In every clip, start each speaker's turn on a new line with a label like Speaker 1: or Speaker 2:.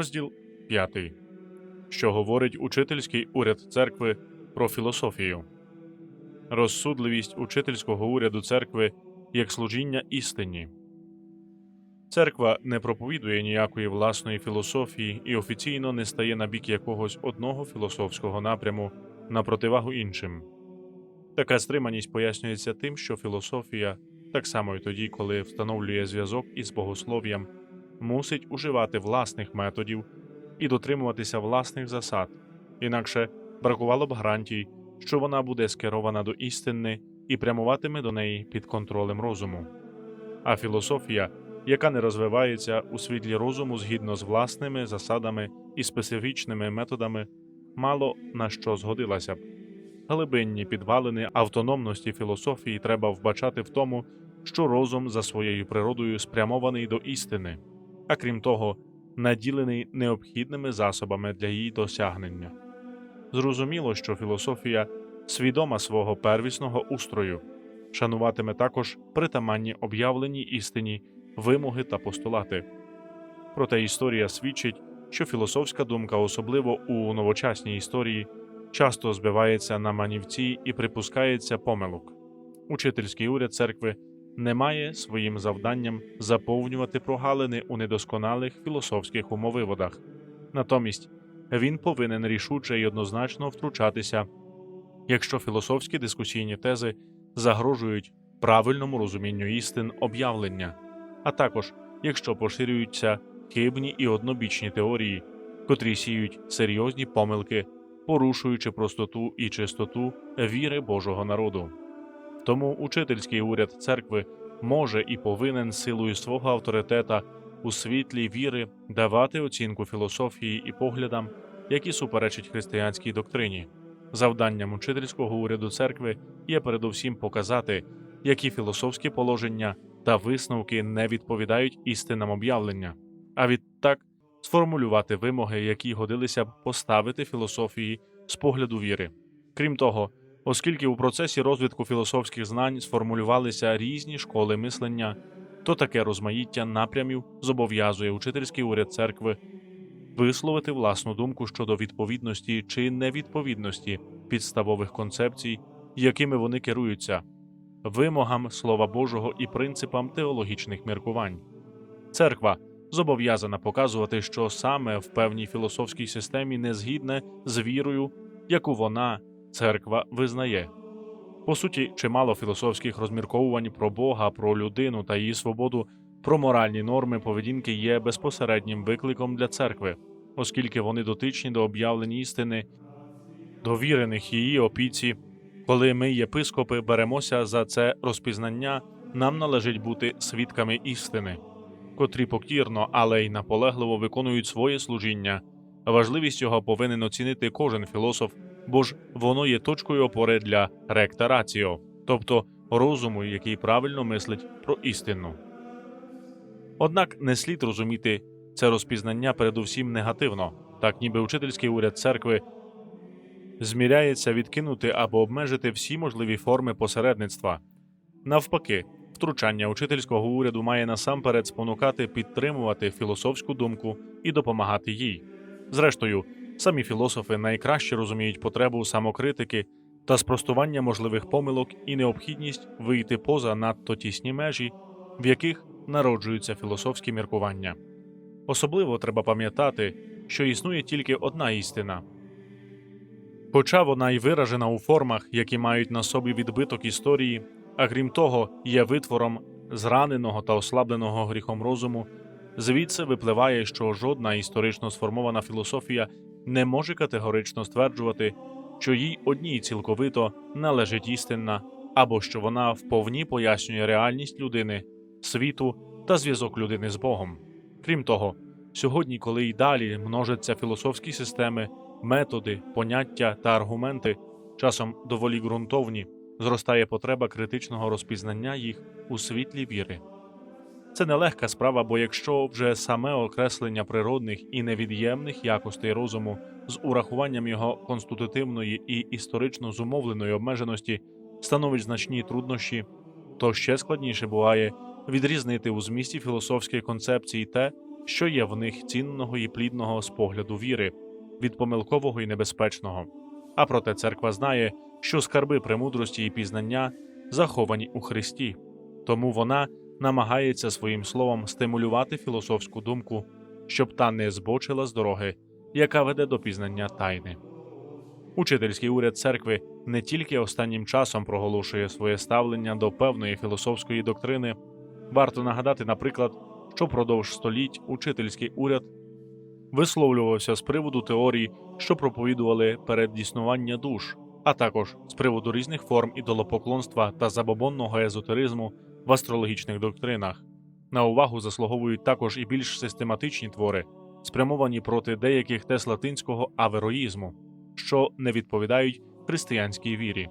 Speaker 1: Розділ 5. Що говорить учительський уряд церкви про філософію. Розсудливість учительського уряду церкви як служіння істині. Церква не проповідує ніякої власної філософії і офіційно не стає на бік якогось одного філософського напряму на противагу іншим. Така стриманість пояснюється тим, що філософія, так само і тоді, коли встановлює зв'язок із богослов'ям, мусить уживати власних методів і дотримуватися власних засад, інакше бракувало б гарантій, що вона буде скерована до істини і прямуватиме до неї під контролем розуму. А філософія, яка не розвивається у світлі розуму згідно з власними засадами і специфічними методами, мало на що згодилася б. Глибинні підвалини автономності філософії треба вбачати в тому, що розум за своєю природою спрямований до істини, а крім того, наділений необхідними засобами для її досягнення. Зрозуміло, що філософія свідома свого первісного устрою, шануватиме також притаманні об'явленій істині вимоги та постулати. Проте історія свідчить, що філософська думка, особливо у новочасній історії, часто збивається на манівці і припускається помилок. Учительський уряд церкви не має своїм завданням заповнювати прогалини у недосконалих філософських умовиводах. Натомість він повинен рішуче і однозначно втручатися, якщо філософські дискусійні тези загрожують правильному розумінню істин об'явлення, а також якщо поширюються хибні і однобічні теорії, котрі сіють серйозні помилки, порушуючи простоту і чистоту віри Божого народу. Тому учительський уряд церкви може і повинен силою свого авторитета у світлі віри давати оцінку філософії і поглядам, які суперечать християнській доктрині. Завданням учительського уряду церкви є передусім показати, які філософські положення та висновки не відповідають істинам об'явлення, а відтак сформулювати вимоги, які годилися б поставити філософії з погляду віри. Крім того, оскільки у процесі розвитку філософських знань сформулювалися різні школи мислення, то таке розмаїття напрямів зобов'язує учительський уряд церкви висловити власну думку щодо відповідності чи невідповідності підставових концепцій, якими вони керуються, вимогам Слова Божого і принципам теологічних міркувань. Церква зобов'язана показувати, що саме в певній філософській системі не згідне з вірою, яку вона, церква, визнає. По суті, чимало філософських розмірковувань про Бога, про людину та її свободу, про моральні норми поведінки є безпосереднім викликом для церкви, оскільки вони дотичні до об'явлень істини, довірених її опіці. Коли ми, єпископи, беремося за це розпізнання, нам належить бути свідками істини, котрі покірно, але й наполегливо виконують своє служіння. Важливість його повинен оцінити кожен філософ, бо ж воно є точкою опори для ректа раціо, тобто розуму, який правильно мислить про істину. Однак не слід розуміти це розпізнання передусім негативно, так ніби учительський уряд церкви зміряється відкинути або обмежити всі можливі форми посередництва. Навпаки, втручання учительського уряду має насамперед спонукати підтримувати філософську думку і допомагати їй. Зрештою, самі філософи найкраще розуміють потребу самокритики та спростування можливих помилок і необхідність вийти поза надто тісні межі, в яких народжуються філософські міркування. Особливо треба пам'ятати, що існує тільки одна істина. Хоча вона й виражена у формах, які мають на собі відбиток історії, а крім того, є витвором зраненого та ослабленого гріхом розуму, звідси випливає, що жодна історично сформована філософія не може категорично стверджувати, що їй одній цілковито належить істинна, або що вона вповні пояснює реальність людини, світу та зв'язок людини з Богом. Крім того, сьогодні, коли й далі множаться філософські системи, методи, поняття та аргументи, часом доволі ґрунтовні, зростає потреба критичного розпізнання їх у світлі віри. Це нелегка справа, бо якщо вже саме окреслення природних і невід'ємних якостей розуму з урахуванням його конститутивної і історично зумовленої обмеженості становить значні труднощі, то ще складніше буває відрізнити у змісті філософської концепції те, що є в них цінного і плідного з погляду віри, від помилкового і небезпечного. А проте церква знає, що скарби премудрості і пізнання заховані у Христі, тому вона намагається своїм словом стимулювати філософську думку, щоб та не збочила з дороги, яка веде до пізнання тайни. Учительський уряд церкви не тільки останнім часом проголошує своє ставлення до певної філософської доктрини. Варто нагадати, наприклад, що впродовж століть учительський уряд висловлювався з приводу теорій, що проповідували передіснування душ, а також з приводу різних форм ідолопоклонства та забобонного езотеризму в астрологічних доктринах. На увагу заслуговують також і більш систематичні твори, спрямовані проти деяких тез латинського авероїзму, що не відповідають християнській вірі.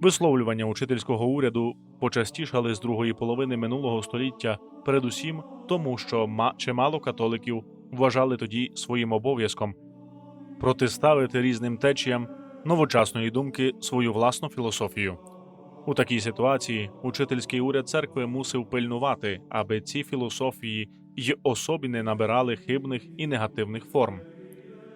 Speaker 1: Висловлювання учительського уряду почастішали з другої половини минулого століття, передусім тому, що чимало католиків вважали тоді своїм обов'язком протиставити різним течіям новочасної думки свою власну філософію. У такій ситуації учительський уряд церкви мусив пильнувати, аби ці філософії й особі не набирали хибних і негативних форм.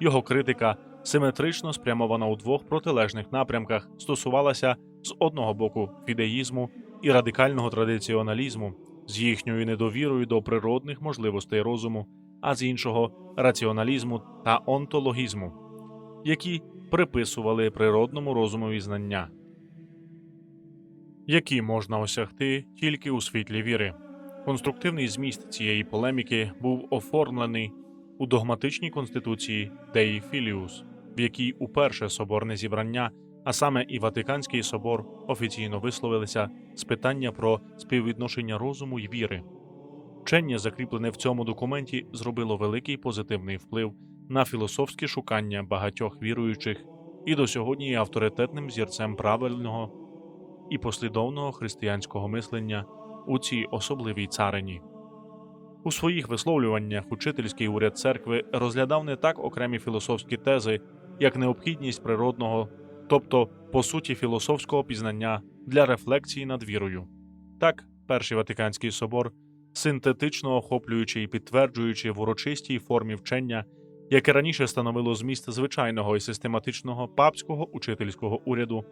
Speaker 1: Його критика, симетрично спрямована у двох протилежних напрямках, стосувалася з одного боку фідеїзму і радикального традиціоналізму з їхньою недовірою до природних можливостей розуму, а з іншого раціоналізму та онтологізму, які приписували природному розумові знання, які можна осягти тільки у світлі віри. Конструктивний зміст цієї полеміки був оформлений у догматичній конституції Деї Філіус, в якій уперше соборне зібрання, а саме і Ватиканський собор, офіційно висловилися з питання про співвідношення розуму й віри. Вчення, закріплене в цьому документі, зробило великий позитивний вплив на філософські шукання багатьох віруючих і до сьогодні є авторитетним зірцем правильного і послідовного християнського мислення у цій особливій царині. У своїх висловлюваннях учительський уряд церкви розглядав не так окремі філософські тези, як необхідність природного, тобто по суті філософського пізнання для рефлексії над вірою. Так, Перший Ватиканський собор, синтетично охоплюючи і підтверджуючи в урочистій формі вчення, яке раніше становило зміст звичайного і систематичного папського учительського уряду,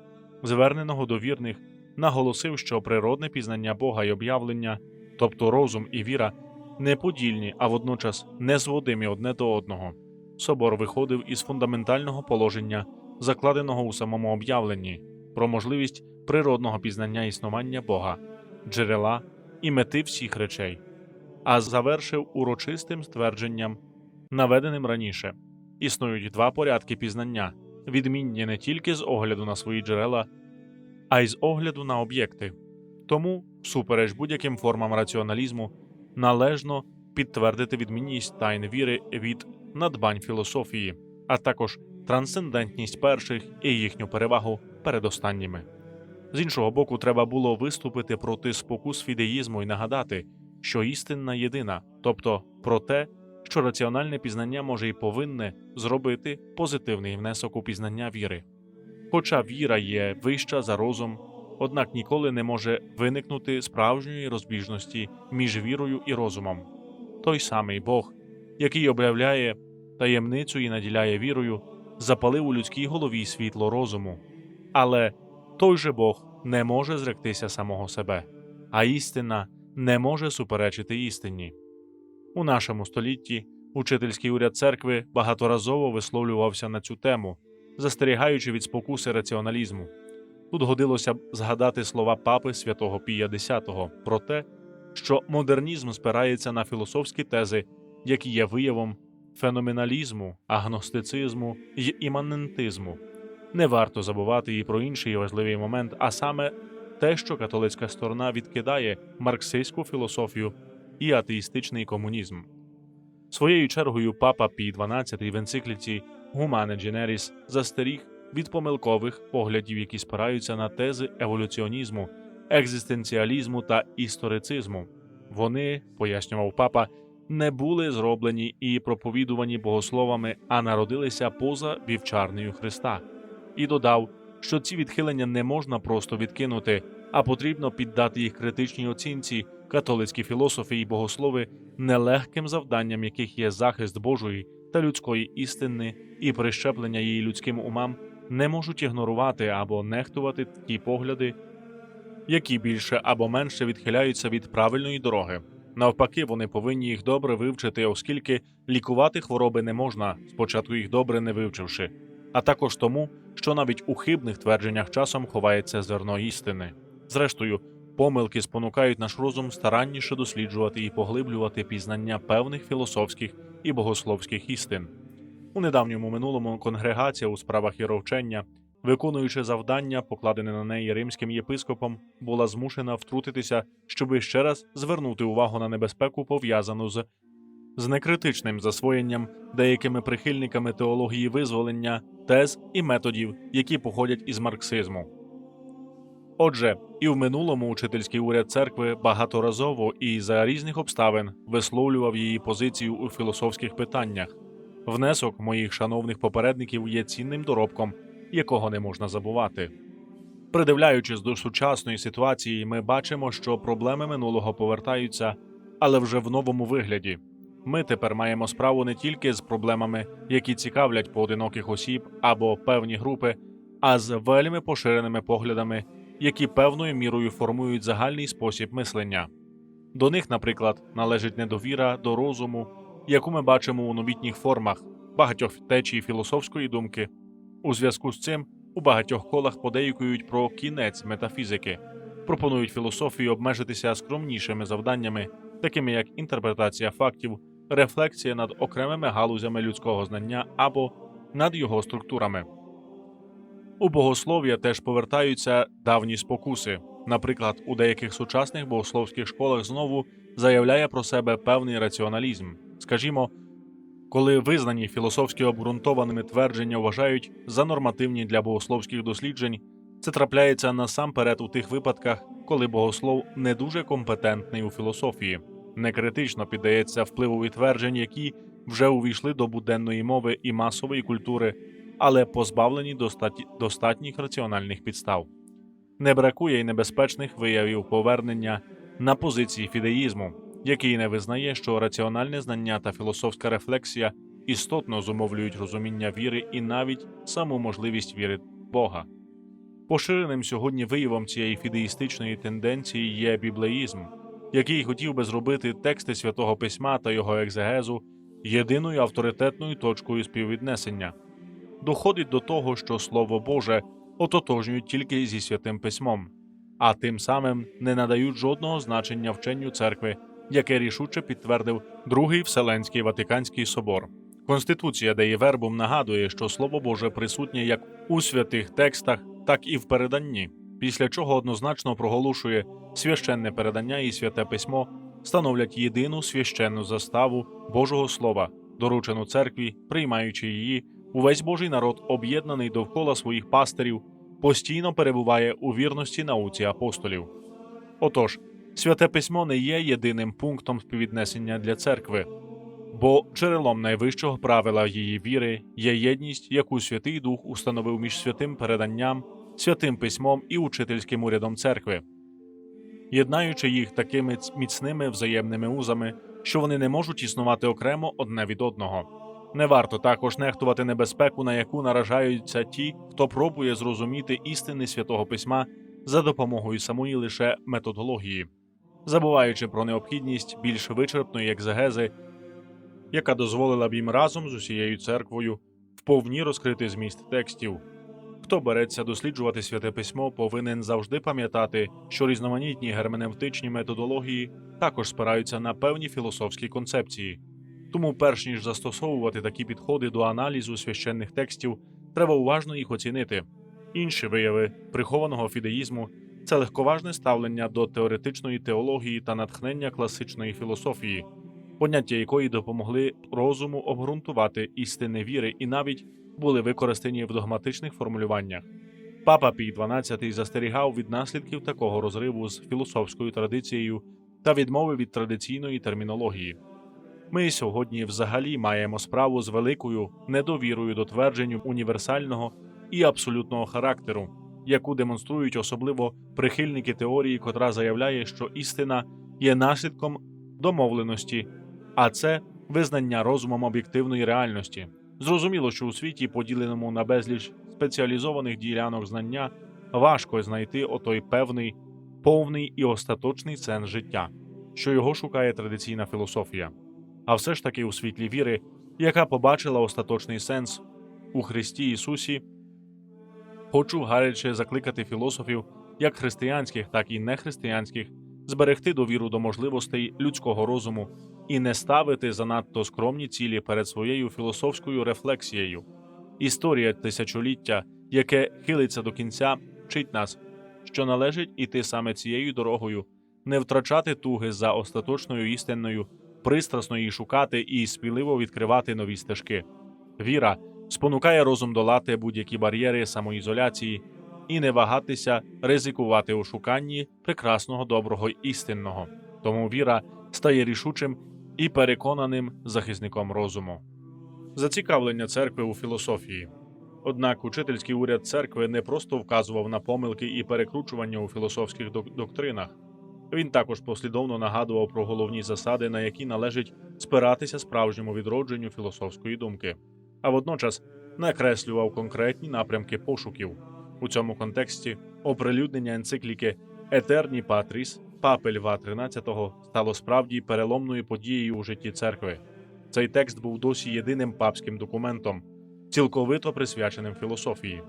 Speaker 1: зверненого до вірних, наголосив, що природне пізнання Бога й об'явлення, тобто розум і віра, неподільні, а водночас незводимі одне до одного. Собор виходив із фундаментального положення, закладеного у самому об'явленні, про можливість природного пізнання існування Бога, джерела і мети всіх речей, а завершив урочистим ствердженням, наведеним раніше. Існують два порядки пізнання, відмінні не тільки з огляду на свої джерела, а й з огляду на об'єкти. Тому, всупереч будь-яким формам раціоналізму, належно підтвердити відмінність тайн віри від надбань філософії, а також трансцендентність перших і їхню перевагу перед останніми. З іншого боку, треба було виступити проти спокус фідеїзму і нагадати, що істинна єдина, тобто про те, що раціональне пізнання може і повинне зробити позитивний внесок у пізнання віри. Хоча віра є вища за розум, однак ніколи не може виникнути справжньої розбіжності між вірою і розумом. Той самий Бог, який об'являє таємницю і наділяє вірою, запалив у людській голові світло розуму. Але той же Бог не може зректися самого себе, а істина не може суперечити істині. У нашому столітті учительський уряд церкви багаторазово висловлювався на цю тему, застерігаючи від спокуси раціоналізму. Тут годилося б згадати слова папи святого Пія X про те, що модернізм спирається на філософські тези, які є виявом феноменалізму, агностицизму й іманентизму. Не варто забувати і про інший важливий момент, а саме те, що католицька сторона відкидає марксистську філософію і атеїстичний комунізм. Своєю чергою папа Пій XII в енцикліці Humane Generis застеріг від помилкових поглядів, які спираються на тези еволюціонізму, екзистенціалізму та історицизму. Вони, пояснював папа, не були зроблені і проповідувані богословами, а народилися поза вівчарнею Христа, і додав, що ці відхилення не можна просто відкинути, а потрібно піддати їх критичній оцінці Католицькі філософи і богослови, нелегким завданням яких є захист Божої та людської істини і прищеплення її людським умам, не можуть ігнорувати або нехтувати ті погляди, які більше або менше відхиляються від правильної дороги. Навпаки, вони повинні їх добре вивчити, оскільки лікувати хвороби не можна, спочатку їх добре не вивчивши, а також тому, що навіть у хибних твердженнях часом ховається зерно істини. Зрештою, помилки спонукають наш розум старанніше досліджувати і поглиблювати пізнання певних філософських і богословських істин. У недавньому минулому конгрегація у справах віровчення, виконуючи завдання, покладене на неї римським єпископом, була змушена втрутитися, щоби ще раз звернути увагу на небезпеку, пов'язану з з некритичним засвоєнням деякими прихильниками теології визволення, тез і методів, які походять із марксизму. Отже, і в минулому учительський уряд церкви багаторазово і за різних обставин висловлював її позицію у філософських питаннях. Внесок моїх шановних попередників є цінним доробком, якого не можна забувати. Придивляючись до сучасної ситуації, ми бачимо, що проблеми минулого повертаються, але вже в новому вигляді. Ми тепер маємо справу не тільки з проблемами, які цікавлять поодиноких осіб або певні групи, а з вельми поширеними поглядами, які певною мірою формують загальний спосіб мислення. До них, наприклад, належить недовіра до розуму, яку ми бачимо у новітніх формах багатьох течій філософської думки. У зв'язку з цим у багатьох колах подейкують про кінець метафізики, пропонують філософії обмежитися скромнішими завданнями, такими як інтерпретація фактів, рефлексія над окремими галузями людського знання або над його структурами. У богослов'я теж повертаються давні спокуси. Наприклад, у деяких сучасних богословських школах знову заявляє про себе певний раціоналізм. Скажімо, коли визнані філософськи обґрунтованими твердження вважають за нормативні для богословських досліджень, це трапляється насамперед у тих випадках, коли богослов не дуже компетентний у філософії, не критично піддається впливу тверджень, які вже увійшли до буденної мови і масової культури, але позбавлені достатніх раціональних підстав. Не бракує й небезпечних виявів повернення на позиції фідеїзму, який не визнає, що раціональне знання та філософська рефлексія істотно зумовлюють розуміння віри і навіть саму можливість віри Бога. Поширеним сьогодні виявом цієї фідеїстичної тенденції є біблеїзм, який хотів би зробити тексти святого письма та його екзегезу єдиною авторитетною точкою співвіднесення. Доходить до того, що Слово Боже ототожнюють тільки зі святим письмом, а тим самим не надають жодного значення вченню церкви, яке рішуче підтвердив Другий Вселенський Ватиканський собор. Конституція Деї Вербум нагадує, що Слово Боже присутнє як у святих текстах, так і в переданні, після чого однозначно проголошує священне передання і святе письмо становлять єдину священну заставу Божого Слова, доручену церкві, приймаючи її, увесь Божий народ, об'єднаний довкола своїх пастирів, постійно перебуває у вірності науці апостолів. Отож, святе письмо не є єдиним пунктом співвіднесення для церкви, бо джерелом найвищого правила її віри є єдність, яку Святий Дух установив між святим переданням, святим письмом і учительським урядом церкви, єднаючи їх такими міцними взаємними узами, що вони не можуть існувати окремо одне від одного. Не варто також нехтувати небезпеку, на яку наражаються ті, хто пробує зрозуміти істини святого письма за допомогою самої лише методології, забуваючи про необхідність більш вичерпної екзегези, яка дозволила б їм разом з усією церквою вповні розкрити зміст текстів. Хто береться досліджувати святе письмо, повинен завжди пам'ятати, що різноманітні герменевтичні методології також спираються на певні філософські концепції. Тому, перш ніж застосовувати такі підходи до аналізу священних текстів, треба уважно їх оцінити. Інші вияви прихованого фідеїзму це легковажне ставлення до теоретичної теології та натхнення класичної філософії, поняття якої допомогли розуму обґрунтувати істини віри і навіть були використані в догматичних формулюваннях. Папа Пій XII застерігав від наслідків такого розриву з філософською традицією та відмови від традиційної термінології. Ми сьогодні взагалі маємо справу з великою недовірою до тверджень універсального і абсолютного характеру, яку демонструють особливо прихильники теорії, котра заявляє, що істина є наслідком домовленості, а це визнання розумом об'єктивної реальності. Зрозуміло, що у світі, поділеному на безліч спеціалізованих ділянок знання, важко знайти отой певний, повний і остаточний сенс життя, що його шукає традиційна філософія. А все ж таки у світлі віри, яка побачила остаточний сенс у Христі Ісусі, хочу гаряче закликати філософів, як християнських, так і нехристиянських, зберегти довіру до можливостей людського розуму і не ставити занадто скромні цілі перед своєю філософською рефлексією. Історія тисячоліття, яке хилиться до кінця, вчить нас, що належить іти саме цією дорогою, не втрачати туги за остаточною істинною, пристрасно її шукати і сміливо відкривати нові стежки. Віра спонукає розум долати будь-які бар'єри самоізоляції і не вагатися ризикувати у шуканні прекрасного, доброго істинного. Тому віра стає рішучим і переконаним захисником розуму. Зацікавлення церкви у філософії. Однак учительський уряд церкви не просто вказував на помилки і перекручування у філософських док- доктринах. Він також послідовно нагадував про головні засади, на які належить спиратися справжньому відродженню філософської думки, а водночас накреслював конкретні напрямки пошуків. У цьому контексті оприлюднення енцикліки Етерні Патріс папи Льва XIII стало справді переломною подією у житті церкви. Цей текст був досі єдиним папським документом, цілковито присвяченим філософії.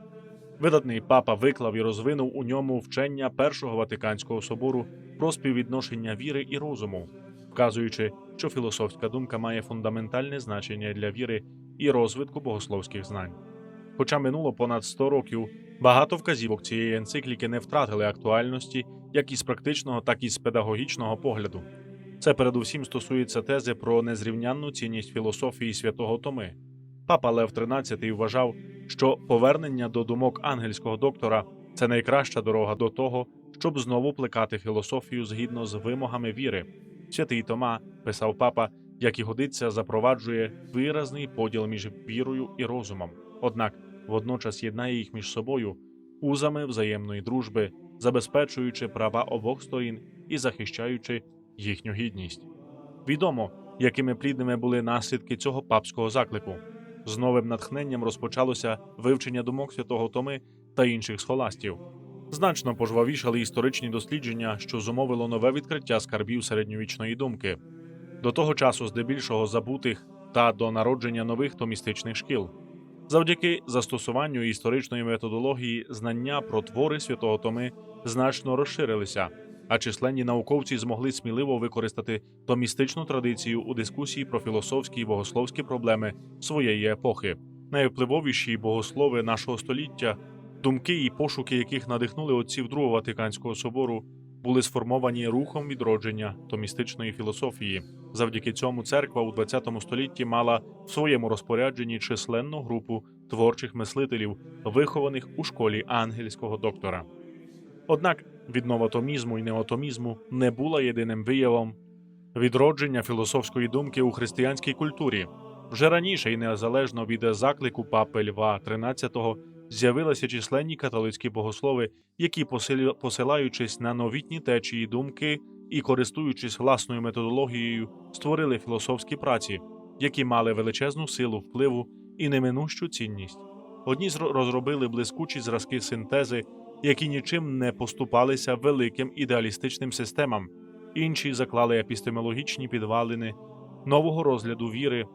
Speaker 1: Видатний папа виклав і розвинув у ньому вчення Першого Ватиканського собору про співвідношення віри і розуму, вказуючи, що філософська думка має фундаментальне значення для віри і розвитку богословських знань. Хоча минуло понад 100 років, багато вказівок цієї енцикліки не втратили актуальності як із практичного, так і з педагогічного погляду. Це передусім стосується тези про незрівнянну цінність філософії святого Томи. Папа Лев XIII вважав, що повернення до думок ангельського доктора це найкраща дорога до того, щоб знову плекати філософію згідно з вимогами віри. Святий Тома, писав папа, як і годиться, запроваджує виразний поділ між вірою і розумом, однак водночас єднає їх між собою узами взаємної дружби, забезпечуючи права обох сторін і захищаючи їхню гідність. Відомо, якими плідними були наслідки цього папського заклику. З новим натхненням розпочалося вивчення думок святого Томи та інших схоластів. Значно пожвавішали історичні дослідження, що зумовило нове відкриття скарбів середньовічної думки, до того часу здебільшого забутих та до народження нових томістичних шкіл. Завдяки застосуванню історичної методології знання про твори святого Томи значно розширилися, а численні науковці змогли сміливо використати томістичну традицію у дискусії про філософські і богословські проблеми своєї епохи. Найвпливовіші богослови нашого століття, думки і пошуки, яких надихнули отців Другого Ватиканського собору, були сформовані рухом відродження томістичної філософії. Завдяки цьому церква у ХХ столітті мала в своєму розпорядженні численну групу творчих мислителів, вихованих у школі ангельського доктора. Однак віднова томізму і неотомізму не була єдиним виявом відродження філософської думки у християнській культурі. Вже раніше і незалежно від заклику папи Льва XIII з'явилися численні католицькі богослови, які, посилаючись на новітні течії думки і користуючись власною методологією, створили філософські праці, які мали величезну силу впливу і неминущу цінність. Одні зро- розробили блискучі зразки синтези, які нічим не поступалися великим ідеалістичним системам, інші заклали епістемологічні підвалини нового розгляду віри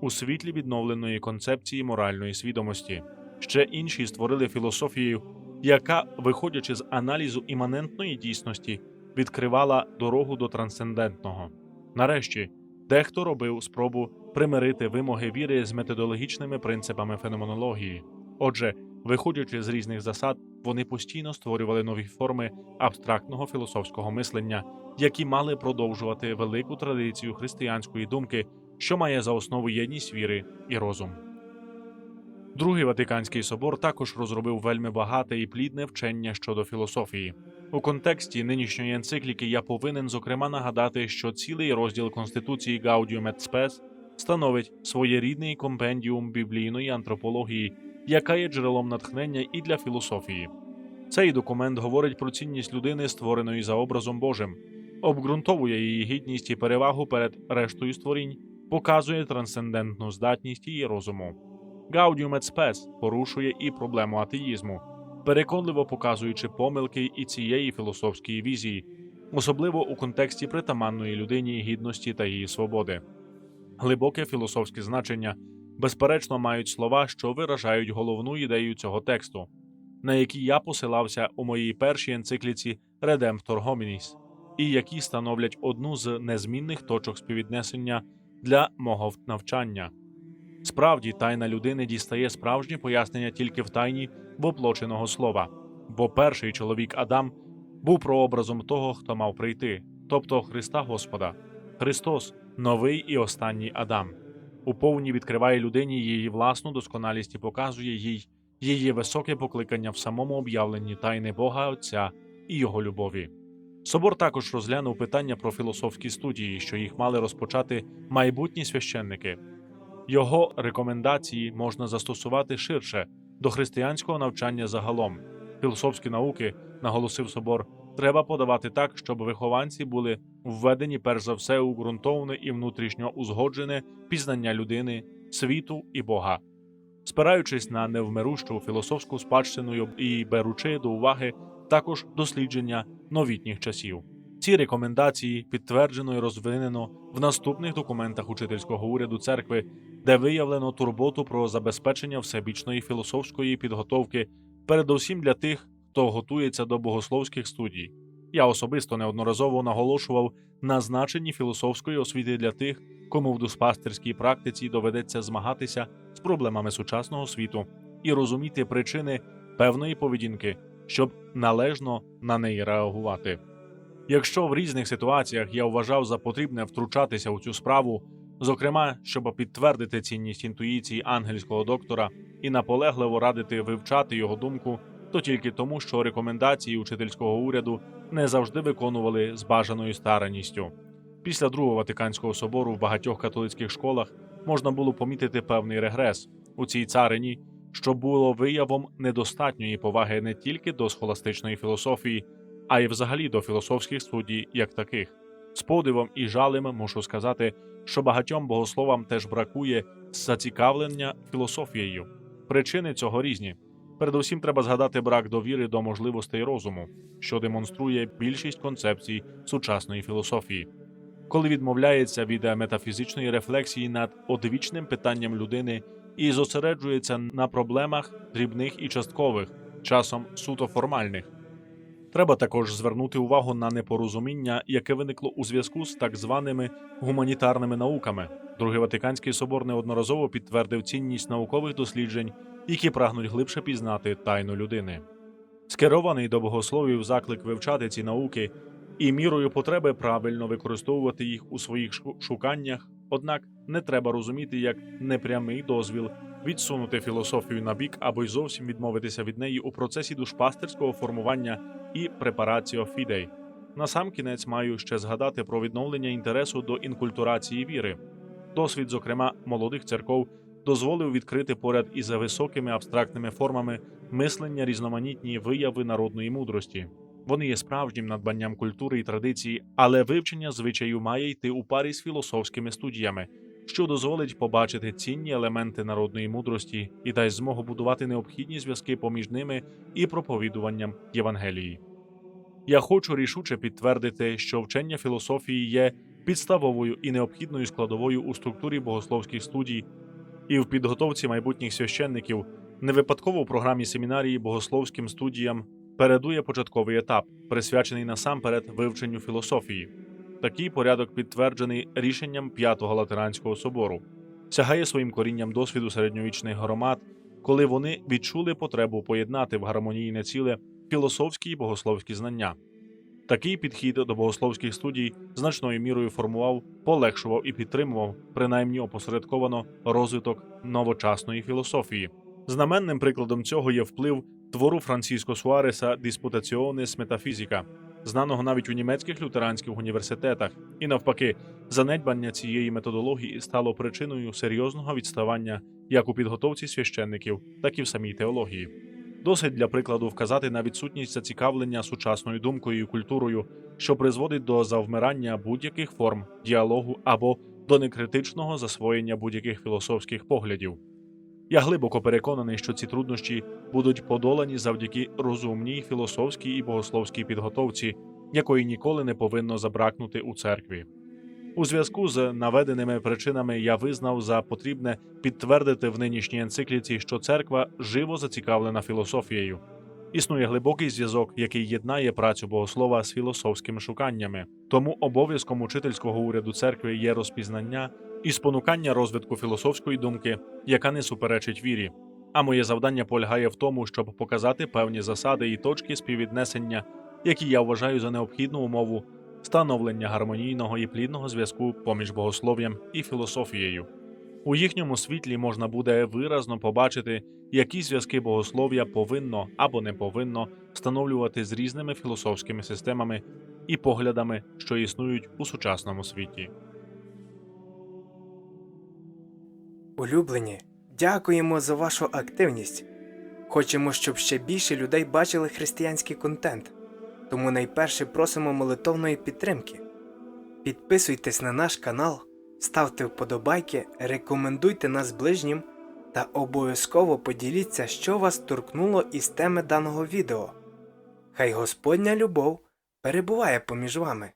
Speaker 1: у світлі відновленої концепції моральної свідомості. Ще інші створили філософію, яка, виходячи з аналізу іманентної дійсності, відкривала дорогу до трансцендентного. Нарешті, дехто робив спробу примирити вимоги віри з методологічними принципами феноменології. Отже, виходячи з різних засад, вони постійно створювали нові форми абстрактного філософського мислення, які мали продовжувати велику традицію християнської думки, що має за основу єдність віри і розум. Другий Ватиканський собор також розробив вельми багате і плідне вчення щодо філософії. У контексті нинішньої енцикліки я повинен зокрема нагадати, що цілий розділ Конституції Gaudium et становить своєрідний компендіум біблійної антропології, яка є джерелом натхнення і для філософії. Цей документ говорить про цінність людини, створеної за образом Божим, обґрунтовує її гідність і перевагу перед рештою створінь, показує трансцендентну здатність її розуму. Гаудіум et Spes порушує і проблему атеїзму, переконливо показуючи помилки і цієї філософської візії, особливо у контексті притаманної людині гідності та її свободи. Глибоке філософське значення безперечно мають слова, що виражають головну ідею цього тексту, на які я посилався у моїй першій енцикліці Redemptor Hominis, і які становлять одну з незмінних точок співвіднесення для мого навчання. Справді, тайна людини дістає справжнє пояснення тільки в тайні воплоченого слова, бо перший чоловік Адам був прообразом того, хто мав прийти, тобто Христа Господа. Христос новий і останній Адам. Уповні відкриває людині її власну досконалість і показує їй її високе покликання в самому об'явленні тайни Бога Отця і Його любові. Собор також розглянув питання про філософські студії, що їх мали розпочати майбутні священники. Його рекомендації можна застосувати ширше до християнського навчання загалом. Філософські науки, наголосив собор, треба подавати так, щоб вихованці були введені перш за все у ґрунтовне і внутрішньо узгоджене пізнання людини, світу і Бога. Спираючись на невмирущу філософську спадщину і беручи до уваги також дослідження новітніх часів. Ці рекомендації підтверджено і розвинено в наступних документах учительського уряду церкви, де виявлено турботу про забезпечення всебічної філософської підготовки, передусім для тих, хто готується до богословських студій. Я особисто неодноразово наголошував на значенні філософської освіти для тих, кому в дуспастерській практиці доведеться змагатися з проблемами сучасного світу і розуміти причини певної поведінки, щоб належно на неї реагувати. Якщо в різних ситуаціях я вважав за потрібне втручатися у цю справу, зокрема, щоб підтвердити цінність інтуїції ангельського доктора і наполегливо радити вивчати його думку, то тільки тому, що рекомендації учительського уряду не завжди виконували з бажаною старанністю. Після Другого Ватиканського собору в багатьох католицьких школах можна було помітити певний регрес у цій царині, що було виявом недостатньої поваги не тільки до схоластичної філософії, а й взагалі до філософських студій як таких. З подивом і жалем мушу сказати, що багатьом богословам теж бракує зацікавлення філософією. Причини цього різні. Передусім, треба згадати брак довіри до можливостей розуму, що демонструє більшість концепцій сучасної філософії. Коли відмовляється від метафізичної рефлексії над одвічним питанням людини і зосереджується на проблемах дрібних і часткових, часом суто формальних. Треба також звернути увагу на непорозуміння, яке виникло у зв'язку з так званими гуманітарними науками. Другий Ватиканський собор неодноразово підтвердив цінність наукових досліджень, які прагнуть глибше пізнати тайну людини. Скерований до богословів заклик вивчати ці науки і мірою потреби правильно використовувати їх у своїх шуканнях, однак не треба розуміти як непрямий дозвіл відсунути філософію на бік або й зовсім відмовитися від неї у процесі душпастерського формування і препараціо фідей. Насамкінець маю ще згадати про відновлення інтересу до інкультурації віри. Досвід, зокрема, молодих церков, дозволив відкрити поряд із високими абстрактними формами мислення різноманітні вияви народної мудрості. Вони є справжнім надбанням культури і традиції, але вивчення звичаю має йти у парі з філософськими студіями, що дозволить побачити цінні елементи народної мудрості і дасть змогу будувати необхідні зв'язки поміж ними і проповідуванням Євангелії. Я хочу рішуче підтвердити, що вчення філософії є підставовою і необхідною складовою у структурі богословських студій і в підготовці майбутніх священників. Не випадково в програмі семінарії богословським студіям передує початковий етап, присвячений насамперед вивченню філософії. Такий порядок підтверджений рішенням П'ятого Латеранського собору, сягає своїм корінням досвіду середньовічних громад, коли вони відчули потребу поєднати в гармонійне ціле філософські і богословські знання. Такий підхід до богословських студій значною мірою формував, полегшував і підтримував, принаймні опосередковано, розвиток новочасної філософії. Знаменним прикладом цього є вплив твору Франциско Суареса Disputationes Metaphysica, знаного навіть у німецьких лютеранських університетах, і навпаки, занедбання цієї методології стало причиною серйозного відставання як у підготовці священників, так і в самій теології. Досить для прикладу вказати на відсутність зацікавлення сучасною думкою і культурою, що призводить до завмирання будь-яких форм діалогу або до некритичного засвоєння будь-яких філософських поглядів. Я глибоко переконаний, що ці труднощі будуть подолані завдяки розумній філософській і богословській підготовці, якої ніколи не повинно забракнути у церкві. У зв'язку з наведеними причинами я визнав за потрібне підтвердити в нинішній енцикліці, що церква живо зацікавлена філософією. Існує глибокий зв'язок, який єднає працю богослова з філософськими шуканнями. Тому обов'язком учительського уряду церкви є розпізнання і спонукання розвитку філософської думки, яка не суперечить вірі. А моє завдання полягає в тому, щоб показати певні засади і точки співвіднесення, які я вважаю за необхідну умову становлення гармонійного і плідного зв'язку поміж богослов'ям і філософією. У їхньому світлі можна буде виразно побачити, які зв'язки богослов'я повинно або не повинно встановлювати з різними філософськими системами і поглядами, що існують у сучасному світі.
Speaker 2: Улюблені, дякуємо за вашу активність. Хочемо, щоб ще більше людей бачили християнський контент. Тому найперше просимо молитовної підтримки. Підписуйтесь на наш канал, ставте вподобайки, рекомендуйте нас ближнім та обов'язково поділіться, що вас торкнуло із теми даного відео. Хай Господня любов перебуває поміж вами.